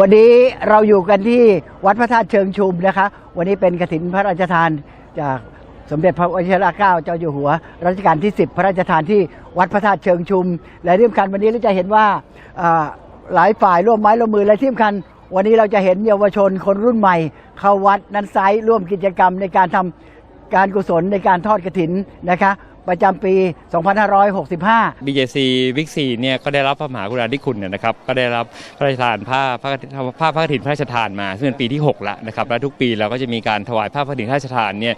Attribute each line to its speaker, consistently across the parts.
Speaker 1: วันนี้เราอยู่กันที่วัดพระธาตุเชิงชุมนะคะ วันนี้เป็นกฐินพระราชทานจากสมเด็จพระวชิรเกล้าเจ้าอยู่หัวรัชกาลที่ 10 พระราชทานที่วัดพระธาตุเชิงชุม และที่สำคัญวันนี้เราจะเห็นว่าหลายฝ่ายร่วมไม้ร่วมมือและที่สำคัญวันนี้เราจะเห็นเยาวชนคนรุ่นใหม่ เข้าวัดนั้นไซต์ร่วมกิจกรรมในการทำการกุศลในการทอดกฐินนะคะ ประจำปี 2565
Speaker 2: BJC วิกซีเนี่ยก็ได้รับพระมหากรุณาธิคุณเนี่ยนะครับก็ได้รับพระราชทานผ้าพระผ้าพระกฐินพระราชทานมาซึ่งเป็นปีที่6แล้วนะครับและทุกปีเราก็จะมีการถวายผ้าพระกฐินพระราชทานเนี่ย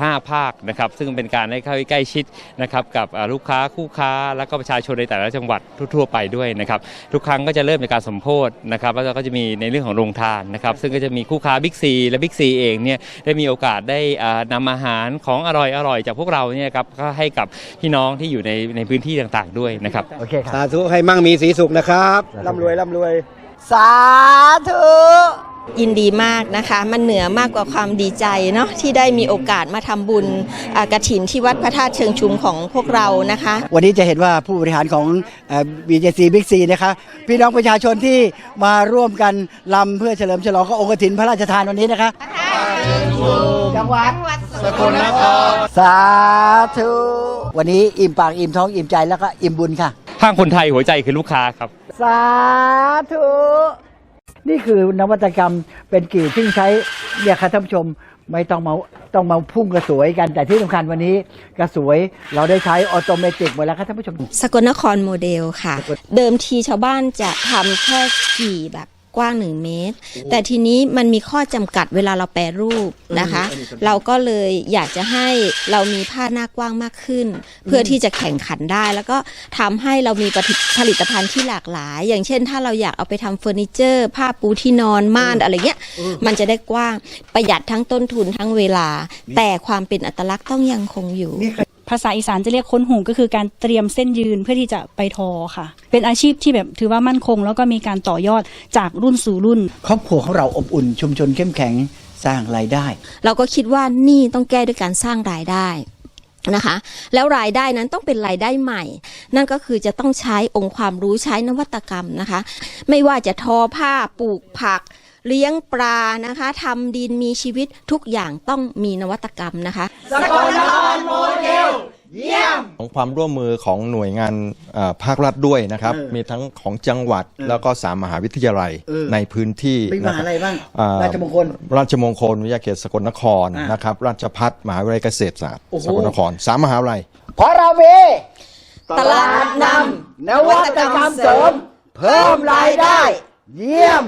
Speaker 2: ห้าภาคนะครับซึ่งเป็นการได้เข้าใกล้ชิดนะครับกับลูกค้าคู่ค้า แล้วก็ประชาชนในแต่ละจังหวัดทั่วไปด้วยนะครับทุกครั้งก็จะเริ่มจากการสมโพธนะครับแล้วก็จะมีในเรื่องของโรงทานนะครับซึ่งก็จะมีคู่ค้าบิ๊กซีและบิ๊กซีเองเนี่ยได้มีโอกาสได้อ่านำอาหารของอร่อยๆจากพวกเราเนี่ยครับก็ให้กับพี่น้องที่อยู่ในในพื้นที่ต่างๆด้วยนะครับ
Speaker 1: โอเคครับ
Speaker 3: สาธุให้มั่งมีสีสุขนะครับร่ำรวยร่ำรวย
Speaker 1: สาธุ
Speaker 4: ยินดีมากนะคะ มันเหนือมากกว่าความดีใจเนาะที่ได้มีโอกาสมาทำบุญอ่ากระถินที่วัดพระธาตุเชิงชุมของพวกเรานะคะ
Speaker 1: วันนี้จะเห็นว่าผู้บริหารของเอ่อ BJC Big C นะคะ พี่น้องประชาชนที่มาร่วมกันลำเพื่อเฉลิมฉลองก็องค์กฐินพระราชทานวันนี้นะคะจังหวัด สกลนคร สาธุ วันนี้อิ่มปากอิ่มท้องอิ่มใจแล้วก็อิ่มบุญค่ะ
Speaker 2: ห้างคนไทยหัวใจคือลูกค้าครับ
Speaker 1: สาธุ นี่คือนวัตกรรมเป็นกรีดที่ใช้เนี่ยค่ะท่านผู้ชมไม่ต้องมาต้องมาพุ่งกระสวยกัน แต่ที่สำคัญวันนี้กระสวยเราได้ใช้ออโตเมติกหมดแล้วครับท่านผู้ชม
Speaker 4: สกลนครโมเดลค่ะ เดิมทีชาวบ้านจะทำแค่กี่แบบ กว้าง 1 เมตร แต่ทีนี้มันมีข้อจำกัดเวลาเราแปรรูปนะคะ เราก็เลยอยากจะให้เรามีผ้าหน้ากว้างมากขึ้น เพื่อที่จะแข่งขันได้ แล้วก็ทำให้เรามีผลิตผลิตภัณฑ์ที่หลากหลาย อย่างเช่น ถ้าเราอยากเอาไปทำเฟอร์นิเจอร์ ผ้าปูที่นอนม่านอะไรเงี้ยมันจะได้กว้างประหยัดทั้งต้นทุนทั้งเวลา แต่ความเป็นอัตลักษณ์ต้องยังคงอยู่
Speaker 5: ภาษาอีสานจะเรียกค้นหูก็คือการเตรียมเส้นยืนเพื่อที่จะไปทอค่ะ เป็นอาชีพที่แบบถือว่ามั่นคง แล้วก็มีการต่อยอดจากรุ่นสู่รุ่น
Speaker 1: ครอบครัวของเราอบอุ่นชุมชนเข้มแข็งสร้างรายได้
Speaker 4: เราก็คิดว่านี่ต้องแก้ด้วยการสร้างรายได้นะคะ แล้วรายได้นั้นต้องเป็นรายได้ใหม่ นั่นก็คือจะต้องใช้องค์ความรู้ใช้นวัตกรรมนะคะ ไม่ว่าจะทอผ้าปลูกผักเลี้ยงปลานะคะทำดินมีชีวิตทุกอย่างต้องมีนวัตกรรมนะคะ
Speaker 6: ของความร่วมมือของหน่วยงานเอ่อภาครัฐด้วยนะครับ
Speaker 1: เออ
Speaker 6: มีทั้งของจังหวัดแล้วก็สามมหาวิทยาลัย
Speaker 1: เออ
Speaker 6: ในพื้นที่
Speaker 1: มีม
Speaker 6: นะ
Speaker 1: หา
Speaker 6: ครับ
Speaker 1: อะไรบ้าง
Speaker 6: อ่
Speaker 1: ราชมงคล
Speaker 6: ราชมงคลวิทยาเขตสกลนคร
Speaker 1: อ่าน
Speaker 6: นะครับ ราชพัฒมหาวิทยาลัยเกษตรศาสตร์
Speaker 1: โอ้โห
Speaker 6: สกลนครสามมหาวิทยาลัย
Speaker 1: เพราะเรามี
Speaker 4: ตลาดน
Speaker 1: นวัตกรรมเสริม เพิ่มรายได้ เยี่ยม